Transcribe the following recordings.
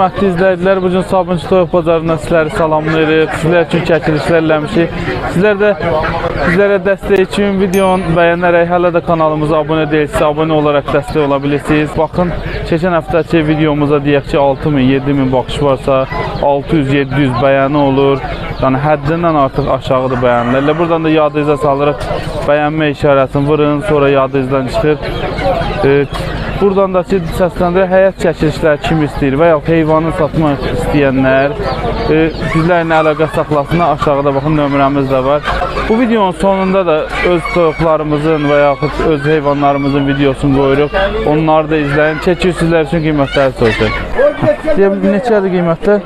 Hörmətli izləyicilər, bu gün Sabunçu Toyuq Bazarından sizləri salamlayırıq. Sizlər üçün çəkilişlər eləmişik. Sizlər də bizlərə dəstək üçün videonu bəyənərək hələ də kanalımıza abunə deyilsə, abunə olaraq dəstək ola bilirsiniz. Baxın, keçən həftəki videomuza deyək ki, 6000, 7000 baxış varsa, 600, 700 bəyəni olur. Yəni həddindən artıq aşağıdır bəyənilər. Elə buradan da yadınıza salırıq. Bəyənmə işarəsini vurun, sonra yadınızdan çıxır. E, Buradan da ki, səsləndirə həyat çəkilişləri kim istəyir və ya heyvanı satmaq istəyənlər e, bizlərlə əlaqə saxlasınlar. Aşağıda baxın nömrəmiz də var. Bu videonun sonunda da öz toyuqlarımızın və yaxud öz heyvanlarımızın videosunu qoyuruq. Onları da izləyin. Çəkir sizlər üçün qiymətləri bil- neçədir qiymətlər?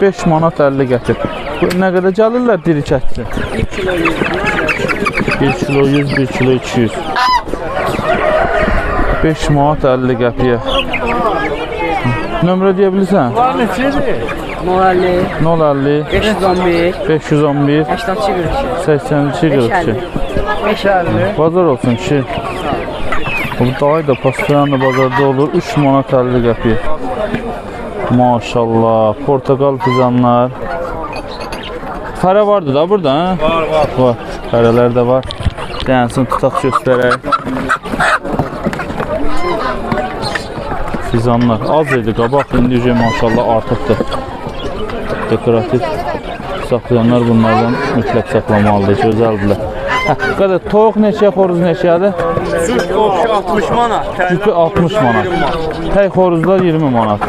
5 manat 50 qəpik. Bu nə qədər gəlirlər diri çəkisi? 1 kilo 100, 1 kilo 200. 5 manat 50 qəpiyə. Nömrə deyə bilirsən? Moralli 050 511 511 82 42 82 42. Bazar olsun kişi. Bu dayı da pastayan da bazarda olur. 3 manat 50 qəpiyə. Maşallah. Portakal fizanlar. Fərə vardı da burada, hə? Var, var. Var. Fərələr də var. Dənsin tutaq göstərək. Fizanlar az idi qabaq, indi ücə maşallah artıbdır. Dekorativ saxlayanlar bunlardan mütləq saxlamalıdır, gözəldirlər. Hə, qədər toyuq neçə, xoruz neçədir? Süt qoşu 60 manat. Cüpü 60 manat. Tək xoruzlar 20 manat.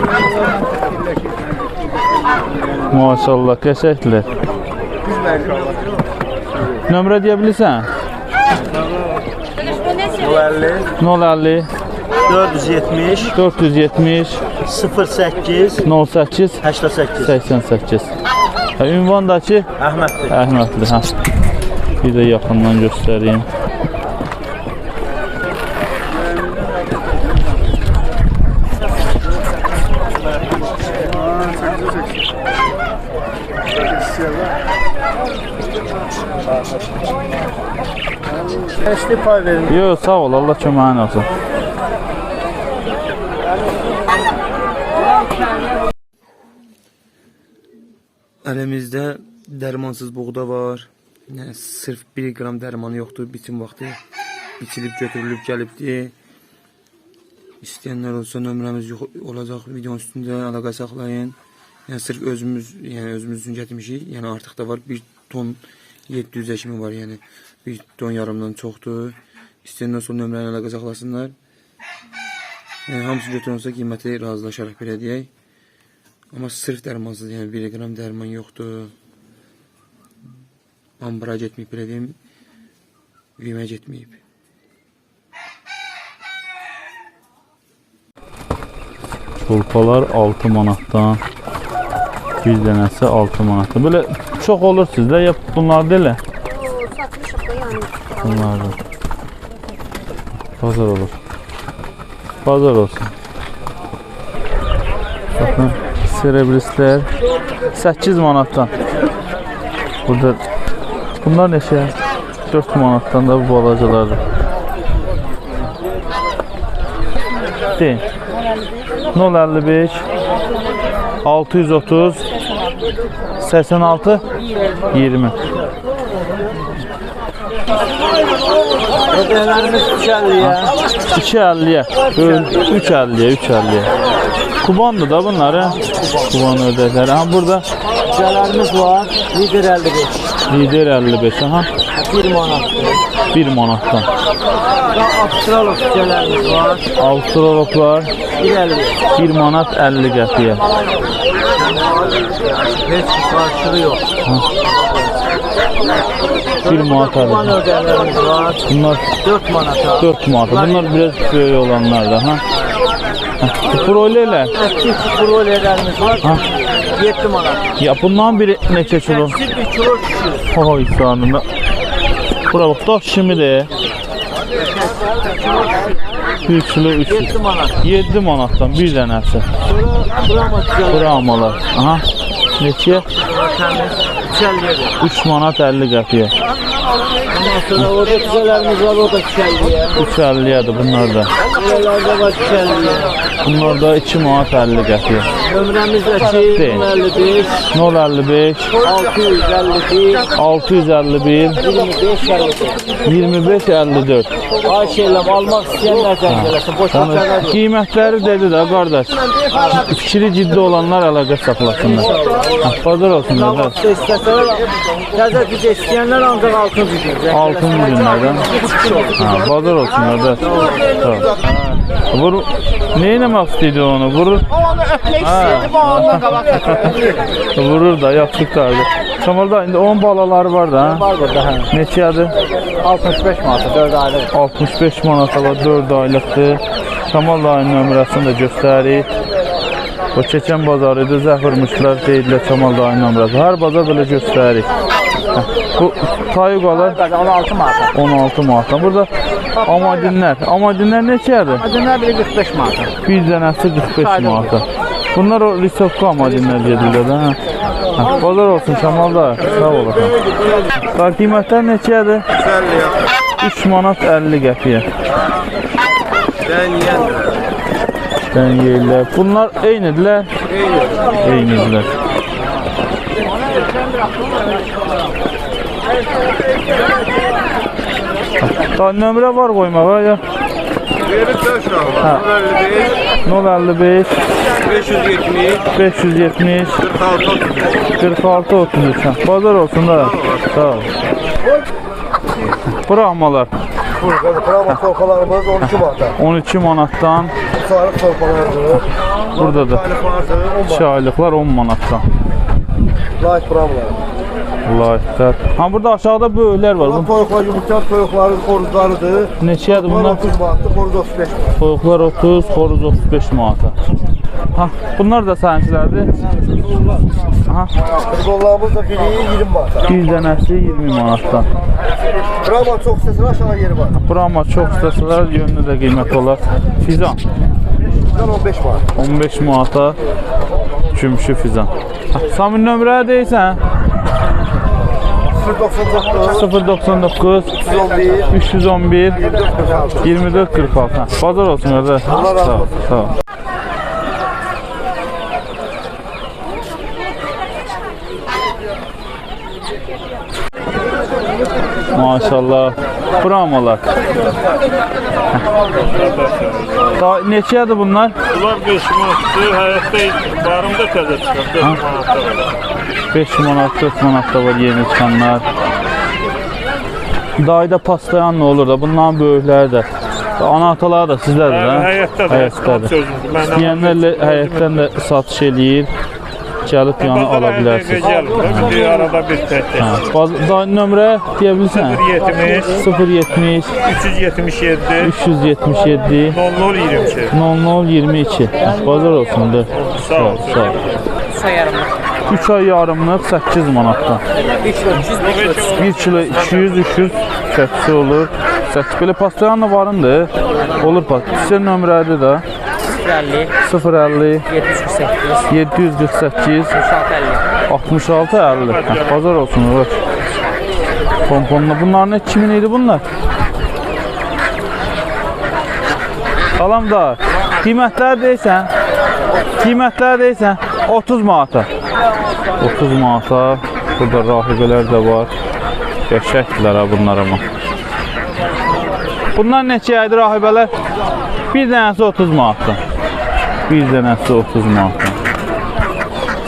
Maşallah, qəşəngdir. Nömrə deyə bilirsən? 50 050 470 470 08 08 88 88. Hə, ünvandakı Əhməddir. Əhmədli, hə. Bir də yaxından göstəreyim. Təşli pay verin. Yox, sağ ol, Allah köməyin olsun. Əlimizdə dərmansız buğda var. Yəni sırf 1 qram dərmanı yoxdur. Biçim vaxtı biçilib götürülüb gəlibdi. İstəyənlər olsa nömrəmiz yox olacaq videonun üstündə əlaqə saxlayın. Yəni sırf özümüz, yəni özümüz üçün gətirmişik. Yəni artıq da var 1 ton 700 kimi var, yəni 1 ton yarımdan çoxdur. İstəyənlər olsa nömrə ilə əlaqə saxlasınlar. Yəni hamısı götürülsə qiyməti razılaşaraq belə deyək. Amma sırf dərmansız, yəni 1 qram dərman yoxdur. Ambara getməyib, belə deyim. Vimə getməyib. Çolpalar 6 manatdan. Bir dənəsi 6 manatdan. Belə çox olur sizdə ya bunlar da elə? Satmışıq da yəni. Bunlardan. Bazar olur. Bazar olsun. Bakın serebrislər 8 manatdan. Burada bunlar neçə? 4 manatdan da bu balacalardır. Deyin. 055 630 86 20 Ödələrimiz 250-yə. 2.50'ye, 3.50'ye, 3.50'ye. Kubandı da bunlar ha. Kuban ödekler. Ha burada Cücələrimiz var. Lider 55. lider 55 aha. 1 manatdır. 1 manattan. Da Avstralok cücələrimiz var. Avustraloplar 1.50. 1 manat 50 qəpiyə. Heç bir qarşılığı yox. 1 manat Kuban 50. ödələrimiz var. Bunlar 4 manata. 4 manat. Bunlar biraz böyük olanlar da ha. Hə, Broilerlər. Əski broilerlərimiz var. Ha. 7 manat. Ya bundan biri neçə kilo? Əksi 1 kilo düşür. Oy sanında. Bura bax daş kimidir. 1 kilo 300. 7 manat. 7 manatdan bir cücələr. Brahmalar. Aha. Neçə? Təmiz. 250 3 manat 50 qəpiyə. Ondan sonra orada güzelerimiz var o da güzelliğe. 3.50-yadır bunlar da. Buralarda var güzelliğe. Bunlar da 2 manat 50 qəpiyə. Ömrəmizdəki Değil. 55, 055 651, 651 25, 54. 25 54. Ay şeyləm almaq istəyənlər zəng eləsin. Boş başlar qiymətləri dedi də qardaş. Fikri ciddi olanlar əlaqə saxlasınlar. Bazar olsun qardaş. Vaxtda istəsələr, təzə istəyənlər ancaq altın gücə. Altın günlərdən. Ha, bazar olsun qardaş. Sağ ol. Vur. Ne eləmək istəyirdi onu? Vurur. Onu öpmek istedim o onunla kabak Vurur da yaxşı qurtardı. Kamalda indi 10 balaları var da. ha? Var burada hə. Neçədir? 65 manata 4 aylıq. 65 manata var 4 aylıqdır. Kamal dayının nömrəsini də göstərik. O keçən bazar idi, zəfirmişlər deyirlər Kamal dayının nömrəsi. Hər bazar belə göstərik. Bu tayuqalar Bəli 16 manata. 16 manatdan. Burada amadinlər. Amadinlər neçədir? Adına biri 45 manata. Bir dənəsi 45 manata. Bunlar o risovka amadinlər gedirlər də. Hə. Bazar olsun Kamal da. Sağ olasın. Daha qiymətlər neçədir? 3 manat 50 qəpiyə. Dən yeyirlər. Bunlar eynidirlər. Eynidirlər. Daha nömrə var qoymağa ya. Hə. 055 570 46 33. Hə, Bazar olsun da. Sağ ol. Bırakmalar. Bravo torpalarımız 12 manata. 12 manatdan Sarı torpalarımız. burada da Aylık vardı 10 manat. çaylıqlar 10 bravolar. Layıqlar. Ha burada aşağıda böyüklər var. Bu Bu toyuqlar yumurta toyuqların xoruzlarıdır. neçədir Bunlar bunlar? 30 manatdır, xoruz 35 manat. Toyuqlar 30, xoruz 35 manata. Ha, bunlar da səninkilərdir. Aha, Futbollarımız da biri 20 manata. bir dənəsi 20 manatdan. Bravo çok sesini aşağı yeri var. Brahma çox istəsələr yönlü də qiymət olar. Fizan Buradan 15 manat. 15 manata gümüşü fizan. Ha, Samin nömrə deyirsən? 099 099 311 311 24 46. 24 46. Ha, Bazar olsun qardaş. Allah razı Sağ ol, olsun. Sağ ol. Maşallah. Brahmalar. Daha neçədir bunlar? Bunlar 5 manatdır, həyətdə barımda təzə çıxır, 4 manatda var. 5 manat, 4 manatda var yeni çıxanlar. Dayda pastayan nə olur da bunların böyükləri də. Ana ataları da sizdədir Bəli, hə? həyətdə də, Həyətdədir. Məndən İstəyənlərlə həyətdən də satış eləyir. Gəlib yəni ala bilərsiniz. Bir arada bir təkdir. Hə, da nömrə deyə bilirsən? 070 070 377 377 0022 0022. Hə, Bazar olsun da. Sağ ol. Sağ ol. 3 ay yarımlıq 8 manatdan. 1 kilo 200 300 çəkisi olur. Çəkisi belə pastayanla varındır. Olur pat. Sizin nömrədir də 50, 050 748, 748 66, 50. 66 50. Hə, Bazar olsun olur. Pomponla bunlar ne kimin idi bunlar? Salam da. Qiymətlər deyirsən? Qiymətlər deyirsən? 30 manata. 30 manata. Burada rahibələr də var. Qəşəkdirlər ha bunlar amma. Bunlar neçə aydır rahibələr? Bir dənəsi 30 manatdan. Bir dənəsi 30 manatdan.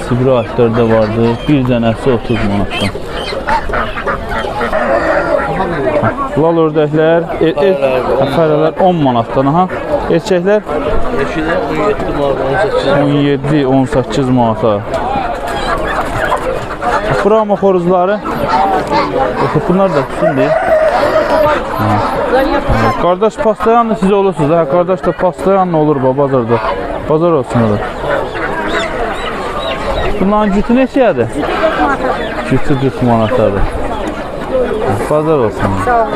Sibir ağaçları da vardı. Bir dənəsi 30 manatdan. Lal ördəklər, er, er, fərələr 10 manatdan. Aha. Erkəklər 17, 18 manata. Brahma xoruzları. Bunlar da kimdir? Qardaş pastayanla siz olursunuz. Hə, qardaş da pastayanla olur ba bazarda. Bazar olsun da. Bunların cütü neçədir? Cütü 40 manatadır. Bazar olsun. Sağ olun.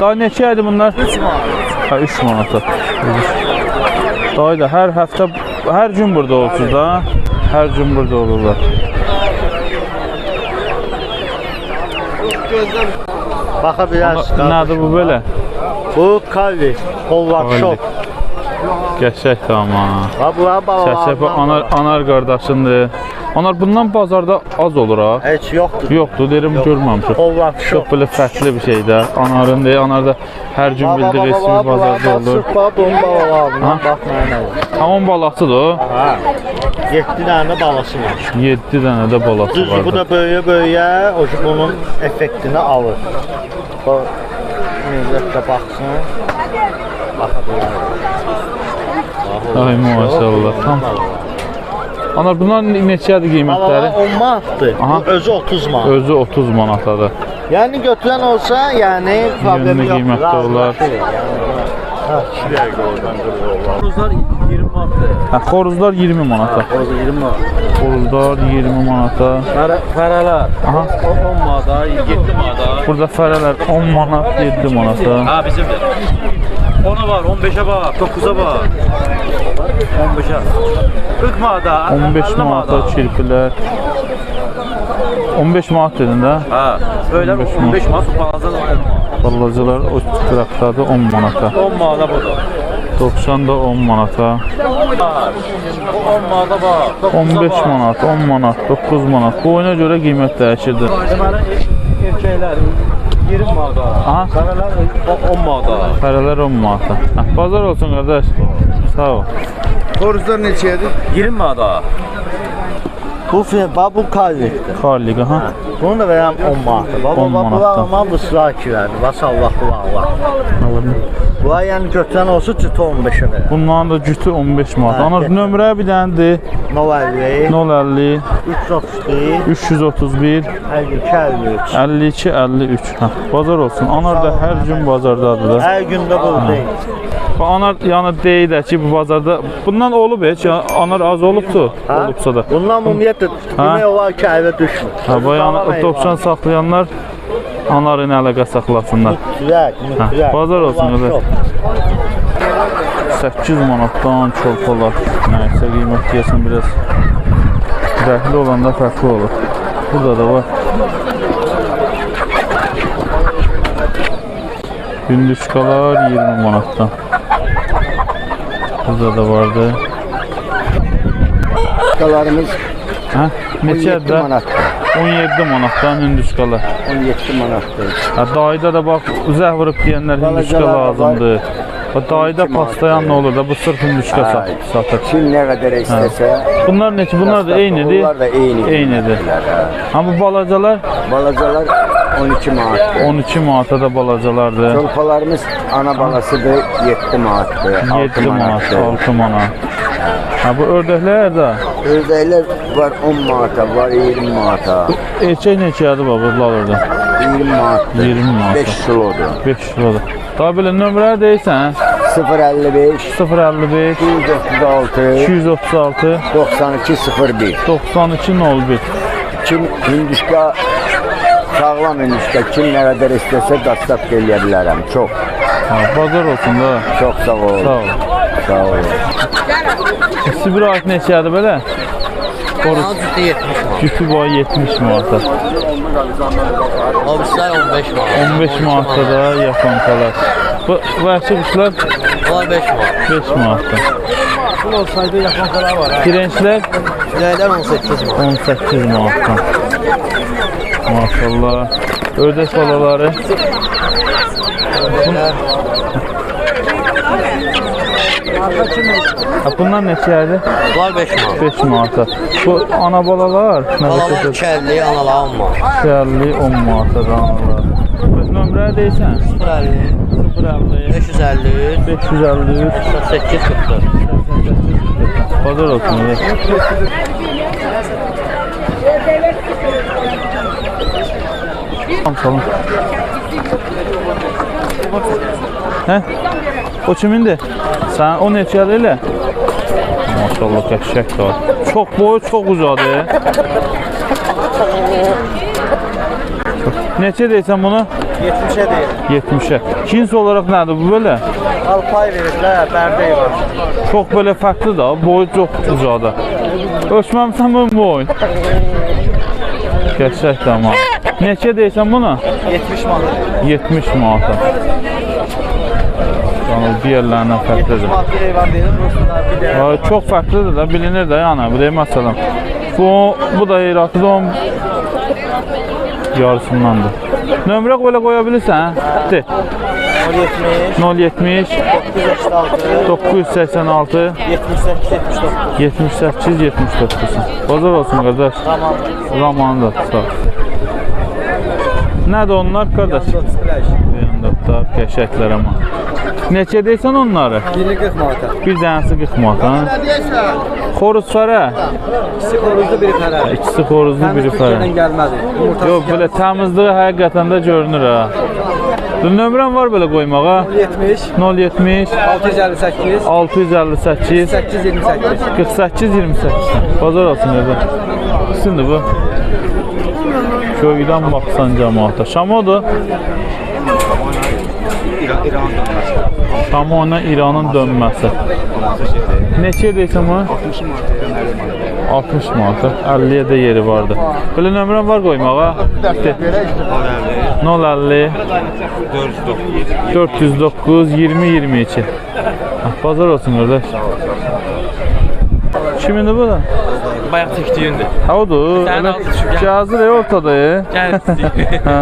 Daha neçəydir bunlar? 3 manat. Hə, 3 manata. Daha da hər həftə, hər gün burada olursunuz da. Hər gün burada olurlar. Baxa bilərsiniz. Nədir bu belə? Bu Kavi, Holland Shop. Qəşəngdir amma. Ha bu Şəşəbə balalardan anar anar qardaşındır. Anar bundan bazarda az olur ha. heç yoxdur. Yoxdur, derim görməmişəm. Holland Çox belə fərqli bir şeydir. Anarın deyir, anar da hər gün bildirir resmi bazarda olur. Bax bunun balalarından bax mənə nə var. Hamam balası da o. Ha. 7 dənə balası var. 7 dənə də balası Düzdür, bu var. da böyüyə böyüyə o bunun effektini alır. Bu millət də baxsın. Baxa bilər. Ay maşallah. Tam. Anar bunların neçədir qiymətləri? Balalar 10 manatdır. Aha. Özü 30 manat. Özü 30 manatadır. Yəni götürən olsa, yəni problemi Yönlü yoxdur. qiymətli olar. razılaşır. Hə, xoruzlar 20 manata. Xoruzlar 20 manata. Fərələr Aha. 10 manata, 7 manata. Burada fərələr 10 manat, 7 manata. Ha bizimdir. 10'a var, 15'e var, 9'a var. 15'e. 40 manata, 15 manata kirpilər. 15 manat dedin də. Ha, öyle 15 15 manat balaca da var. Ballacalar o qıraqdadır 10 manata. 10 manata budur. 90 da 10 manata. Bu 10 manata var. 15 manat, 10 manat, 9 manat. Bu oyuna görə qiymət dəyişirdi. Erkəklər 20 manata. Aha. Fərələr 10 manata. Fərələr 10 manata. Bazar olsun qardaş. Sağ ol. Xoruzlar neçədir? 20 manata. Bu fe, bax bu kallikdir. Karliqa, ha? Bunu da verəm 10 manata. Baba, 10 baba, bu manatdan. alma bu sıra. Bas Allah, bu Allah. Alırım. Bu ay yəni götürən olsa cütü 15'e verəm. Bunların da cütü 15 manat. Ana nömrə bir dənədir. Novelli, 050 331, 331 52, 53. 52 53. Hə, bazar olsun. Anar da hər gün bazardadır da. Hər gün də buradayım. Bu Anar yəni deyir də ki, bu bazarda bundan olub heç anar az olubdu. Hə? Olubsa da. Bundan ümumiyyətlə demək olar ki, evə düşmür. Hə, bu yəni 90 saxlayanlar anarın əlaqə saxlasınlar. Güzel, güzel. bazar olsun, qardaş. 8 manatdan çolpalar. Nəysə qiymət deyəsən biraz rəhli olanda fərqli olur. Burada da var. Gündüzkalar 20 manatdan. Burada da vardı. Qalarımız Hə? Neçədir? 17 manatdır. 17 manatdan hündüzkalar. 17 manatdır. Ha, dayda da bax uzaq vurub deyənlər hündüşka Balacalar da lazımdır. O dayda paslayan nə olur da bu sırf hündüşka Hə. sat- satır. Kim nə qədər istəsə, Bunlar neçə? Bunlar da eynidir. Bunlar da eyni. Eynidir. Ha bu balacalar Balacalar 12 manatdır. 12 manata da balacalardır. Çolpalarımız ana balasıdır 7 manatdır. 7 6 manat, manatdır. 6 manat. Ha bu ördəklər də Ördəklər var 10 manata, var 20 manata. erkək neçədir bax bunlar orada? 20 manatdır. 20 manata. 5 kilodur. 5 kilodur. Daha belə nömrə deyirsən? 055 055 236 236 92 01 92 01 Kim hündüşka sağlam hündüşka kim nə qədər istəsə dastak eləyə bilərəm. Çox, Ha, bazar olsun da. çox sağ ol. Sağ ol. Sağ ol. Sibir ayet neçədir belə? Cütü 70 manat. Cütü boyu 70 manata. Obisler 15 manat. 15 manata da yapankalar. Bu vəhşi quşlar Onlar 5 manat. 5 manata. Bu olsaydı yapankalar var. ha. Pirençlər Güzeyler 18 manat. 18 manatdan. Maşallah. Ördək balaları. Ha, bunlar neçədir? Bunlar 5 manat. 5 manata. Bu ana balalar nə Balalar qədər? 2 50, analar 10 manat. 50 10 manata da analar. Bəs nömrə deyirsən? 050, 050 553, 553 88 44. Bazar olsun. Salın. Hə? O kimindir? Sən o neçədir elə? Maşallah qəşəngdir. o. Çox boyu çox uzadır. Neçə deyirsən bunu? 70'e değil. 70-ə. Cins olaraq nədir bu belə? Alpay verirlər, bərdəy var. Çox belə fərqli də, boyu çox uzadı. Ölçməmsən bu boy. Qəşəngdir amma. Neçə deyirsən bunu? 70 manat. 70 manata. Yəni digərlərindən fərqlidir. Manat bir heyvan deyil, Ruslar bir çox fərqlidir də, bilinir də yəni. Bu da məsələn. Bu bu da Heratı da yarısındandır. Nömrə belə qoya bilirsən? De. 070 070 986 986 78 79. 78 79. Bazar olsun qardaş. Tamam. Zamanında sağ. Nədir onlar qardaş? Yandıqlar, qəşəklər amma. Neçə deyirsən onları? Biri 40 manata. Bir dənəsi 40 manat, ha? Xoruz fərə? İkisi koruzlu biri fərə. İkisi xoruzlu, biri fərə. gəlmədi. Yumurtası Yox, belə təmizliyi həqiqətən də görünür ha. Bu nömrəm var belə qoymağa? 70 070 658 658 828. 48 28. Bazar olsun evde. Şimdi bu. Köydən baxsan cəmaata. Şamodur. Şamona İranın dönməsi. Neçə deyirsən bu? 60 manat. 50-yə də yeri vardı. Belə nömrən var qoymağa? De. 050 409 20 22. Bazar olsun qardaş. Kimindir bu da? Bayaq çəkdiyindir. Ha odur. Elə cihazı da ortada. Gəl. Hə.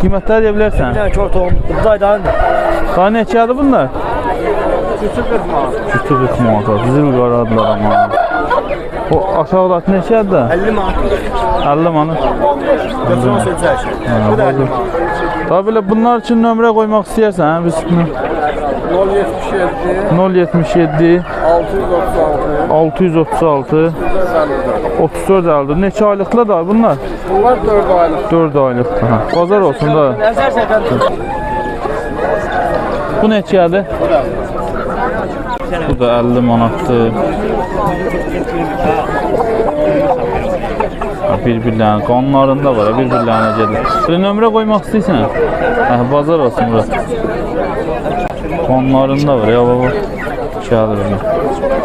Qiymətlər deyə bilərsən? Yani çok tohum. Buğdaydan Daha neçədir bunlar? küçük 40 manat. Kütü 40 manat. Zil qaradılar amma. O aşağıdakı neçədir də? 50 manat. 50 manat. Götürün sözler. Bu da 50 manat. Daha belə bunlar üçün nömrə qoymaq istəyirsən, hə? biz 077 636 636 34 aldı. Neçə aylıqlar da bunlar? Bunlar 4 aylık. 4 aylık. Ha. Bazar olsun da. Bu neçədir? Bu da 50 manatdır. Ha, Bir-birlərin qanunlarında var, bir-birlərinə gedir. Bir nömrə qoymaq istəyirsən? Hə, bazar olsun bura. Qanunlarında var, ya baba. Gəlir ona.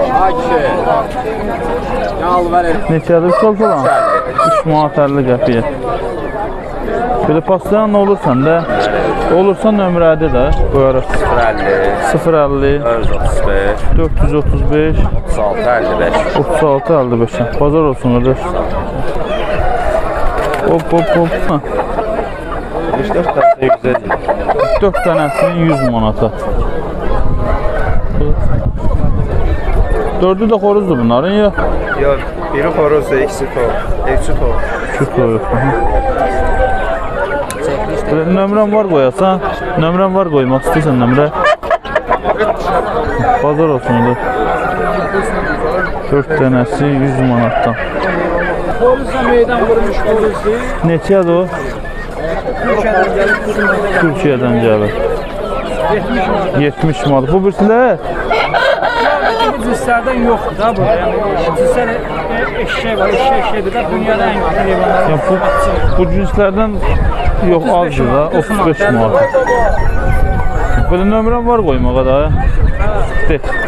Neçədir sol falan? 3 manat 50 qəpiyə. Belə pastayan olursan da, olursa nömrədə də qoyarıq. 050 435 435 36 55 36 55. Bazar olsun qardaş. Hop hop hop. Ha. 4 tane güzel. 4 dənəsinin 100 manata. Dördü də xoruzdur bunların ya. Yok biri horozda ikisi. Ekçi tok. Küt qoyub. Belə nömrəm var qoyasan, nömrəm var qoymaq istəyirsən nömrə. Bazar olsun da. 4 dənəsi 100 manatdan. Polise meydan vurmuş polisi. Neçədir o? Gelip kuzumuzda Türkiyədən gəlir. 70 manat. Bu birisilər Bu cinslerden yoktu da bu. Yani cinsler e, eşeği var, eşeği eşeğidir de dünyada en güzel hayvanlar. ya bu, bu cinslərdən yox azdır da 35 manat. Belə nömrəm var qoymağa da.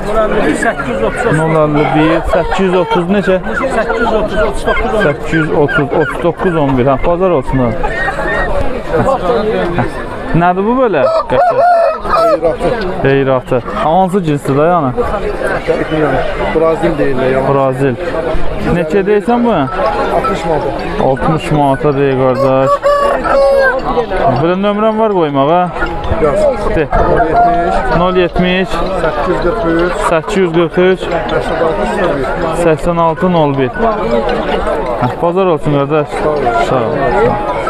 Burada bir 830, 051 830 neçə? 830, 39, 10. 830 39 11. Ha, bazar olsun ha. Hə. Nədir bu belə? Qəşəng. Heyratı. Hansı cinsdir da yəni? Brazil deyirlər ya. Brazil. Neçə deyirsən bu? 60 manat. 60 manata deyir qardaş. Belə nömrəm var qoymağa. De. 070 843 843 86 01. Hə, Bazar olsun qardaş. Sağ ol.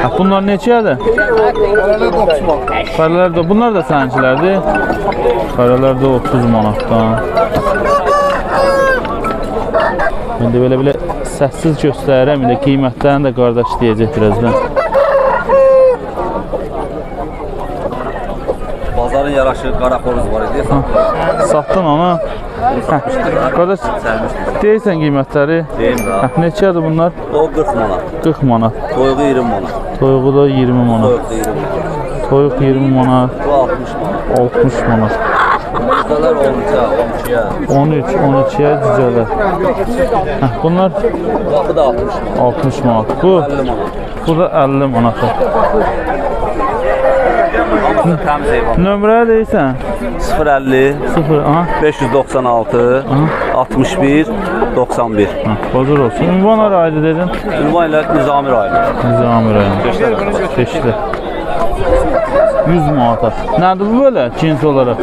Hə, bunlar? Paralar 90 manat. Fərələr də bunlar da səninkilərdir. Fərələr də 30 manatdan. İndi belə belə səssiz göstərirəm. İndi qiymətlərini də qardaş deyəcək birazdan. Bazarın yaraşığı qara xoruz var idi. Satdın. Hə. Qardaş deyirsən qiymətləri. Deyim də. Neçədir bunlar? O 40 manat. 40 manat. Toyuğu 20 manat. Toyuğu da 20 manat. Toyuq da 20 manat. Toyuq 20 manat, Bu 60 manat. 60 manat. Olunca, olmuşya. 13, 12'ye cücələr. Hə, bunlar Bu da 60. 60 manat. Bu, 50 manat. bu da 50 manat. Hamısı təmiz heyvan. Nömrə deyirsən? 050 0, aha. 596 61 91. Hə, bazar olsun. Ünvan araydı dedin. Ünvan ilə Nizami rayonu. Nizami rayonu. Keçdi. 100 manata. Nədir bu belə cins olaraq?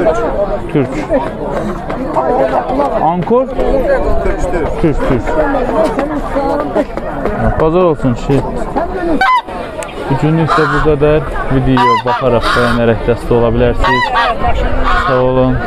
Türk. Ankor? Türk, Türk. Hə, Bazar olsun şey. Bugünlük də bu qədər video baxaraq, bəyənərək dəstək ola bilərsiniz. Sağ olun.